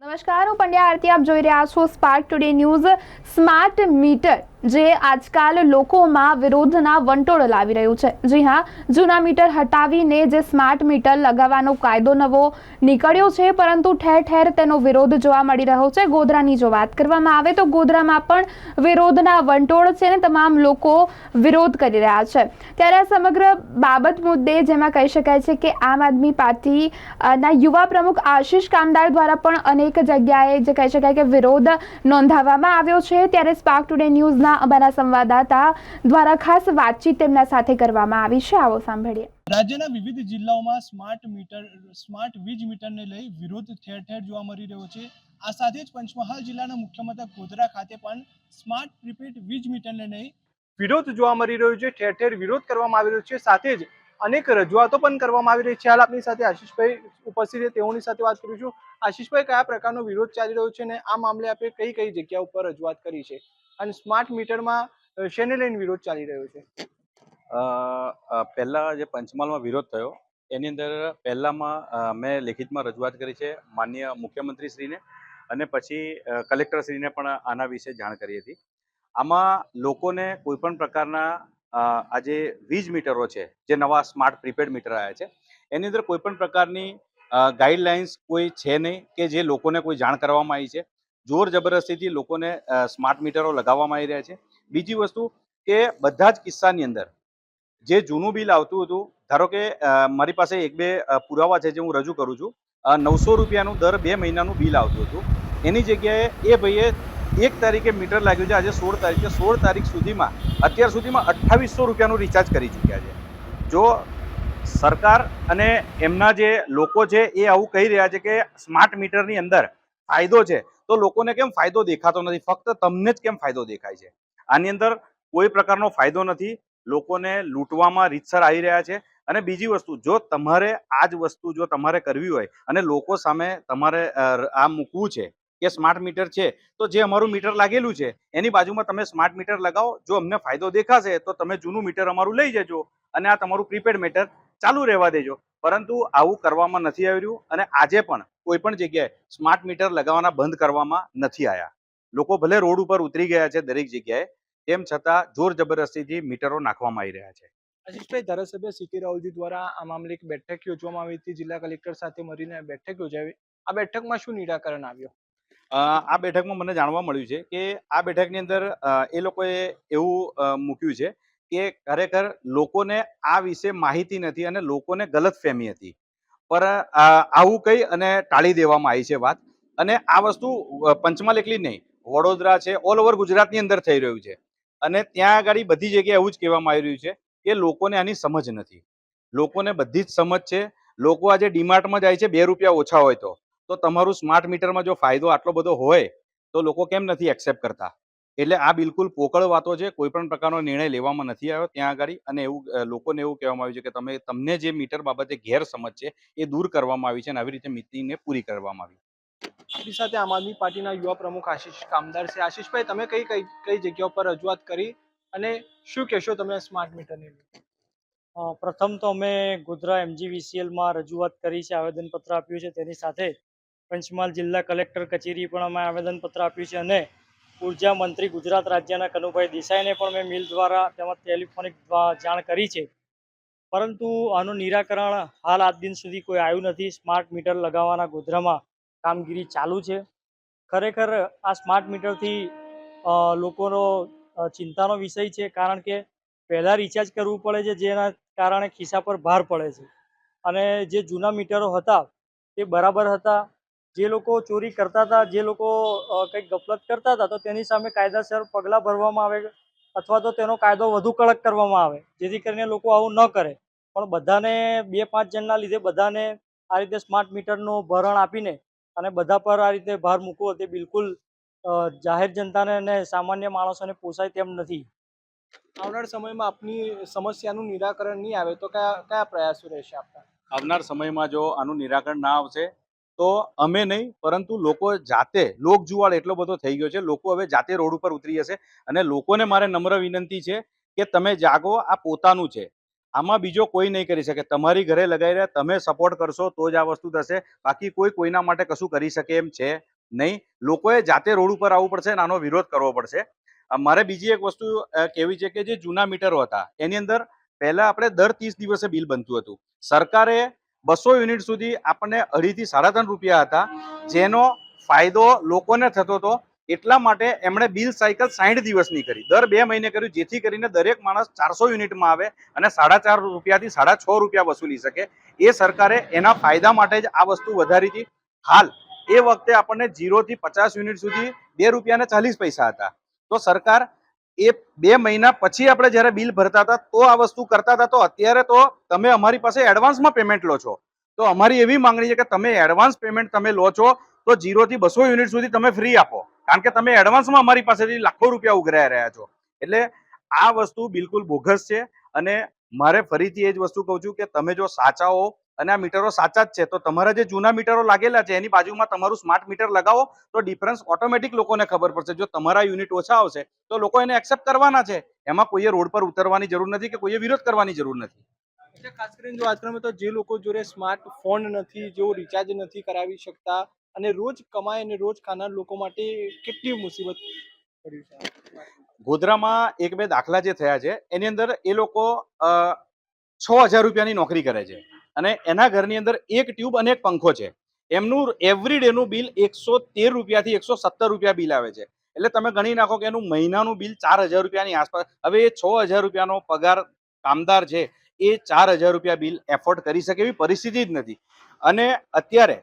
નમસ્કાર હું પંડ્યા આરતી. આપ જોઈ રહ્યા છો Spark Today News smart meter જે આજકાલ લોકોમાં વિરોધના વંટોળ લાવી રહ્યું છે. જી હા, જૂના મીટર હટાવીને જે સ્માર્ટ મીટર લગાવવાનો કાયદો નવો નીકળ્યો છે, પરંતુ ઠેર ઠેર તેનો વિરોધ જોવા મળી રહ્યો છે. ગોધરાની જો વાત કરવામાં આવે તો ગોધરામાં પણ વિરોધના વંટોળ છે ને તમામ લોકો વિરોધ કરી રહ્યા છે. ત્યારે આ સમગ્ર બાબત મુદ્દે જેમાં કહી શકાય છે કે આમ આદમી પાર્ટી ના યુવા પ્રમુખ આશીષ કામદાર દ્વારા પણ અનેક જગ્યાએ જે કહી શકાય કે વિરોધ નોંધાવવામાં આવ્યો છે. ત્યારે સ્પાર્ક ટુડે ન્યૂઝના અમારા સંવાદદાતા દ્વારા ખાસ વાતચીત તેમના સાથે કરવામાં આવી છે. આવો સાંભળીએ. રાજ્યના વિવિધ જિલ્લાઓમાં સ્માર્ટ મીટર, સ્માર્ટ વીજ મીટરને લઈ વિરોધ ઠેર ઠેર જોવા મળી રહ્યો છે. આ સાથે જ પંચમહાલ જિલ્લાના મુખ્ય ગોધરા ખાતે પણ સ્માર્ટ પ્રીપેડ વીજ મીટરને લઈ વિરોધ જોવા મળી રહ્યો છે. ઠેર ઠેર વિરોધ કરવામાં આવી રહ્યો છે. સાથે જ અનેક રજૂઆતો પણ કરવામાં આવી રહી છે. હાલ આપની સાથે આશીષભાઈ ઉપસ્થિત છે. તેઓની સાથે વાત કરું છું. આશીષભાઈ, કયા પ્રકારનો વિરોધ ચાલી રહ્યો છે અને આ મામલે આપણે કઈ કઈ જગ્યા ઉપર રજૂઆત કરી છે? અને સ્માર્ટ મીટરમાં શેને લઈને વિરોધ ચાલી રહ્યો છે? પહેલા જે પંચમહાલમાં વિરોધ થયો, એની અંદર પહેલામાં મેં લેખિતમાં રજૂઆત કરી છે, માન્ય મુખ્યમંત્રીશ્રીને અને પછી કલેક્ટરશ્રીને પણ આના વિશે જાણ કરી હતી. આમાં લોકોને કોઈપણ પ્રકારના આ જે વીજ મીટરો છે, જે નવા સ્માર્ટ પ્રીપેડ મીટર આવ્યા છે, એની અંદર કોઈપણ પ્રકારની ગાઈડલાઇન્સ કોઈ છે નહીં કે જે લોકોને કોઈ જાણ કરવામાં આવી છે? જોર જબરદસ્તીથી લોકોને સ્માર્ટ મીટરો લગાવવામાં આવી રહ્યા છે. બીજી વસ્તુ કે બધા જ કિસ્સાની અંદર જે જૂનું બિલ આવતું હતું, ધારો કે મારી પાસે એક બે પુરાવા છે જે હું રજૂ કરું છું નવસો રૂપિયાનું દર બે મહિનાનું બિલ આવતું હતું. એની જગ્યાએ એ ભાઈએ એક તારીખે મીટર લાગ્યું છે, આજે સોળ તારીખે, સોળ તારીખ સુધીમાં, અત્યાર સુધીમાં અઠ્ઠાવીસો રૂપિયાનું રિચાર્જ કરી ચૂક્યા છે. જો સરકાર અને એમના જે લોકો છે એ આવું કહી રહ્યા છે કે સ્માર્ટ મીટરની અંદર ફાયદો છે તો લોકોને કેમ ફાયદો દેખાતો નથી? ફક્ત તમને જ કેમ ફાયદો દેખાય છે? આની અંદર કોઈ પ્રકારનો ફાયદો નથી. લોકોને લૂંટવામાં રીતસર આવી રહ્યા છે. અને બીજી વસ્તુ, જો તમારે આ જ વસ્તુ જો તમારે કરવી હોય અને લોકો સામે તમારે આ મૂકવું છે કે સ્માર્ટ મીટર છે, તો જે અમારું મીટર લાગેલું છે, એની બાજુમાં તમે સ્માર્ટ મીટર લગાવો, જો અમને ફાયદો દેખાશે, તો તમે જૂનું મીટર અમારું લઈ જજો અને આ તમારું પ્રીપેડ મીટર ચાલુ રહેવા દેજો. પરંતુ આવું કરવામાં નથી આવી રહ્યું અને આજે પણ કોઈ પણ જગ્યાએ સ્માર્ટ મીટર લગાવવાના બંધ કરવામાં નથી આવ્યા લોકો ભલે રોડ ઉપર ઉતરી ગયા છે દરેક જગ્યાએ, તેમ છતાં જોર જબરદસ્તીથી મીટરો નાખવામાં આવી રહ્યા છે. અજીતભાઈ ધારાસભ્ય સીટી રાહુલજી દ્વારા આ મામલે એક બેઠક યોજવામાં આવી હતી, જિલ્લા કલેક્ટર સાથે મળીને બેઠક યોજાવી આ બેઠકમાં શું નિરાકરણ આવ્યું? આ બેઠકમાં મને જાણવા મળ્યું છે કે આ બેઠકની અંદર એ લોકોએ એવું મૂક્યું છે કે ખરેખર લોકોને આ વિશે માહિતી નથી અને લોકોને ગલતફહેમી હતી. પર આવું કહી અને ટાળી દેવામાં આવી છે વાત. અને આ વસ્તુ પંચમહાલ એકલી નહીં, વડોદરા છે, ઓલ ઓવર ગુજરાતની અંદર થઈ રહ્યું છે. અને ત્યાં આગળ બધી જગ્યાએ એવું જ કહેવામાં આવી રહ્યું છે કે લોકોને આની સમજ નથી. લોકોને બધી જ સમજ છે. લોકો આજે ડીમાર્ટમાં જાય છે બે રૂપિયા ઓછા હોય તો. તો તમારું સ્માર્ટ મીટરમાં જો ફાયદો આટલો બધો હોય તો લોકો કેમ નથી એક્સેપ્ટ કરતા? એટલે આ બિલકુલ પોકળ વાતો છે કોઈ પણ પ્રકારનો નિર્ણય લેવામાં નથી આવ્યો ત્યાં આગળ. અને એવું લોકોને એવું કહેવામાં આવ્યું છે કે તમે તમને જે મીટર બાબતે ગેરસમજ છે એ દૂર કરવામાં આવી છે અને આવી રીતે મિતિંગને પૂરી કરવામાં આવી. આપણી સાથે આમ આદમી પાર્ટીના યુવા પ્રમુખ આશીષ કામદાર છે. આશીષભાઈ તમે કઈ કઈ કઈ જગ્યા પર રજૂઆત કરી અને શું કહેશો તમે સ્માર્ટ મીટરની પ્રથમ તો અમે ગોધરા એમજીવીસીએલમાં રજૂઆત કરી છે આવેદનપત્ર આપ્યું છે તેની સાથે. પંચમહાલ જિલ્લા કલેક્ટર કચેરી પણ અમે આવેદનપત્ર આપ્યું છે અને ઊર્જા મંત્રી ગુજરાત રાજ્યના કનુભાઈ દેસાઈને પણ મેં મિલ દ્વારા તેમજ ટેલિફોનિક જાણ કરી છે. પરંતુ આનું નિરાકરણ હાલ આજ દિન સુધી કોઈ આવ્યું નથી. સ્માર્ટ મીટર લગાવવાના ગોધરામાં કામગીરી ચાલુ છે. ખરેખર આ સ્માર્ટ મીટરથી લોકોનો ચિંતાનો વિષય છે કારણ કે પહેલાં રિચાર્જ કરવું પડે છે જેના કારણે ખિસ્સા પર ભાર પડે છે. અને જે જૂના મીટરો હતા તે બરાબર હતા. જે લોકો ચોરી કરતા હતા, જે લોકો કંઈક ગફલત કરતા હતા, તો તેની સામે કાયદાસર પગલાં ભરવામાં આવે અથવા તો તેનો કાયદો વધુ કડક કરવામાં આવે, જેથી કરીને લોકો આવું ન કરે. પણ બધાને, બે પાંચ જણના લીધે બધાને આ રીતે સ્માર્ટ મીટરનું ભરણ આપીને અને બધા પર આ રીતે ભાર મૂકવો તે બિલકુલ જાહેર જનતાને અને સામાન્ય માણસોને પોસાય તેમ નથી. આવનાર સમયમાં આપની સમસ્યાનું નિરાકરણ નહીં આવે તો કયા કયા પ્રયાસો રહેશે આપના? આવનાર સમયમાં જો આનું નિરાકરણ ના આવશે તો અમે નહીં, પરંતુ લોકો જાતે, લોક જુવાળ એટલો બધો થઈ ગયો છે, લોકો હવે જાતે રોડ ઉપર ઉતરી જશે અને લોકોને મારે નમ્ર વિનંતી છે કે તમે જાગો, આ પોતાનું છે. આમાં બીજો કોઈ નહીં કરી શકે. તમારી ઘરે લગાવી રહ્યા, તમે સપોર્ટ કરશો તો જ આ વસ્તુ થશે. બાકી કોઈ કોઈના માટે કશું કરી શકે એમ છે નહીં. લોકોએ જાતે રોડ ઉપર આવવું પડશે અને આનો વિરોધ કરવો પડશે. મારે બીજી એક વસ્તુ કેવી છે કે જે જૂના મીટરો હતા, એની અંદર પહેલા આપણે દર ત્રીસ દિવસે બિલ બનતું હતું. સરકારે બસો યુનિટ સુધી આપણને અઢીથી સાડા ત્રણ રૂપિયા હતા, જેનો ફાયદો લોકોને થતો હતો. એટલા માટે એમણે બિલ સાયકલ સાઠ દિવસની કરી. દર બે મહિને કર્યું, જેથી કરીને દરેક માણસ ચારસો યુનિટમાં આવે અને સાડા ચાર રૂપિયાથી સાડા છ રૂપિયા વસૂલી શકે. એ સરકારે એના ફાયદા માટે જ આ વસ્તુ વધારી હતી. હાલ, એ વખતે આપણને જીરોથી પચાસ યુનિટ સુધી બે રૂપિયાને ચાલીસ પૈસા હતા. તો સરકાર એ બે મહિના પછી આપણે જ્યારે બિલ ભરતા હતા, તો આ વસ્તુ કરતા હતા. તો અત્યારે તો તમે અમારી પાસે એડવાન્સમાં પેમેન્ટ લો છો. તો અમારી એવી માંગણી છે કે તમે એડવાન્સ પેમેન્ટ તમે લો છો, તો જીરોથી બસો યુનિટ સુધી તમે ફ્રી આપો. કારણ કે તમે એડવાન્સમાં અમારી પાસેથી લાખો રૂપિયા ઉઘરાઈ રહ્યા છો. એટલે આ વસ્તુ બિલકુલ બોગસ છે. અને મારે ફરીથી એ જ વસ્તુ કહું છું કે તમે જો સાચા હો અને આ મીટરો સાચા જ છે. તો તમારા જે જૂના મીટરો લાગેલા છે એની બાજુમાં તમારું સ્માર્ટ મીટર લગાવો તો ડિફરન્સ ઓટોમેટિક લોકોને ખબર પડશે. જો તમારા યુનિટ ઓછા આવશે તો લોકો એને એક્સેપ્ટ કરવાના છે. એમાં કોઈએ રોડ પર ઉતરવાની જરૂર નથી કે કોઈએ વિરોધ કરવાની જરૂર નથી. એટલે ખાસ કરીને જો આજકાલમાં તો જે લોકો જોડે સ્માર્ટ ફોન નથી જેઓ રિચાર્જ નથી કરાવી શકતા અને રોજ કમાય અને રોજ ખાનાર લોકો માટે કેટલી મુસીબત પડી છે. ગોધરામાં એક બે દાખલા જે થયા છે એની અંદર એ લોકો છ હજાર રૂપિયાની નોકરી કરે છે. અને એના ઘરની અંદર એક ટ્યુબ અને એક પંખો છે. એમનું એવરી ડેનું બિલ એકસો તેર રૂપિયાથી એકસો સત્તર રૂપિયા બિલ આવે છે. એટલે તમે ગણી નાખો કે એનું મહિનાનું બિલ ચાર હજાર રૂપિયાની આસપાસ, હવે એ છ હજાર રૂપિયાનો પગાર કામદાર છે, એ ચાર હજાર રૂપિયા બિલ એફોર્ડ કરી શકે એવી પરિસ્થિતિ જ નથી. અને અત્યારે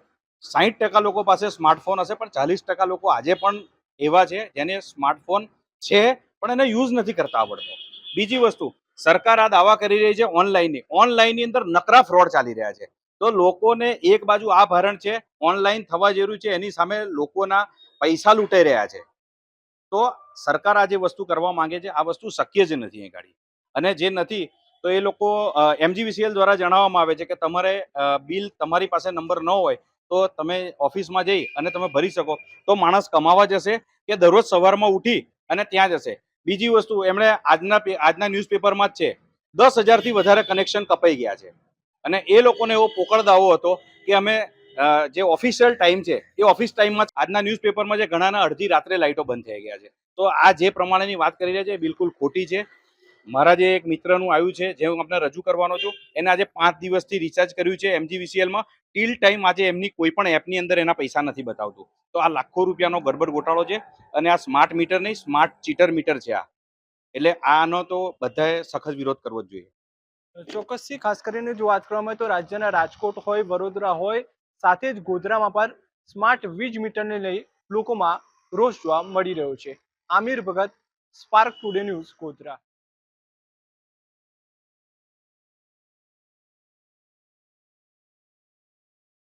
સાહીઠ ટકા લોકો પાસે સ્માર્ટફોન હશે, પણ ચાલીસ ટકા લોકો આજે પણ એવા છે જેને સ્માર્ટફોન છે, પણ એને યુઝ નથી કરતા આવડતો. બીજી વસ્તુ સરકાર આ દાવા કરી રહી છે ઓનલાઈનની. ઓનલાઈનની અંદર નકરા ફ્રોડ ચાલી રહ્યા છે. તો લોકોને એક બાજુ આ ભારણ છે, ઓનલાઈન થવા જેવું છે, એની સામે લોકોના પૈસા લૂંટાઈ રહ્યા છે. તો સરકાર આ જે વસ્તુ કરવા માંગે છે, આ વસ્તુ શક્ય જ નથી એ ગાડી. અને જે નથી, તો એ લોકો એમજીવીસીએલ દ્વારા જણાવવામાં આવે છે કે તમારે બિલ તમારી પાસે નંબર ન હોય, તો તમે ઓફિસમાં જઈ અને તમે ભરી શકો. તો માણસ કમાવા જશે કે દરરોજ સવારમાં ઉઠી અને ત્યાં જશે. બીજી વસ્તુ, એમણે આજના આજના ન્યૂઝપેપરમાં જ છે, દસ હજારથી વધારે કનેક્શન કપાઈ ગયા છે. અને એ લોકોને એવો પોકળ દાવો હતો કે અમે જે ઓફિશિયલ ટાઈમ છે, એ ઓફિસ ટાઈમમાં આજના ન્યૂઝપેપરમાં જે ઘણાના અડધી રાત્રે લાઇટો બંધ થઈ ગયા છે. તો આ જે પ્રમાણેની વાત કરી રહ્યા છે એ બિલકુલ ખોટી છે. મારા જે એક મિત્રનું આવ્યું છે, જે હું આપને રજૂ કરવાનો છું, એને આજે પાંચ દિવસથી રિચાર્જ કર્યું છે એમજીવીસીએલમાં ટીલ ટાઈમ આજે એમની કોઈ પણ એપની અંદર એના પૈસા નથી બતાવતું. તો આ લાખો રૂપિયાનો ગરબડ ગોટાળો છે અને આ સ્માર્ટ મીટર નહીં સ્માર્ટ ચીટર મીટર છે આ. એટલે આનો તો બધાએ સખત વિરોધ કરવો જ જોઈએ. ચોક્કસથી, ખાસ કરીને જો વાત કરવામાં આવે તો રાજ્યના રાજકોટ હોય, વડોદરા હોય, સાથે જ ગોધરામાં પણ સ્માર્ટ વીજ મીટરને લઈ લોકોમાં રોષ જોવા મળી રહ્યો છે. Aamir Bhagat Spark Today News Godhra.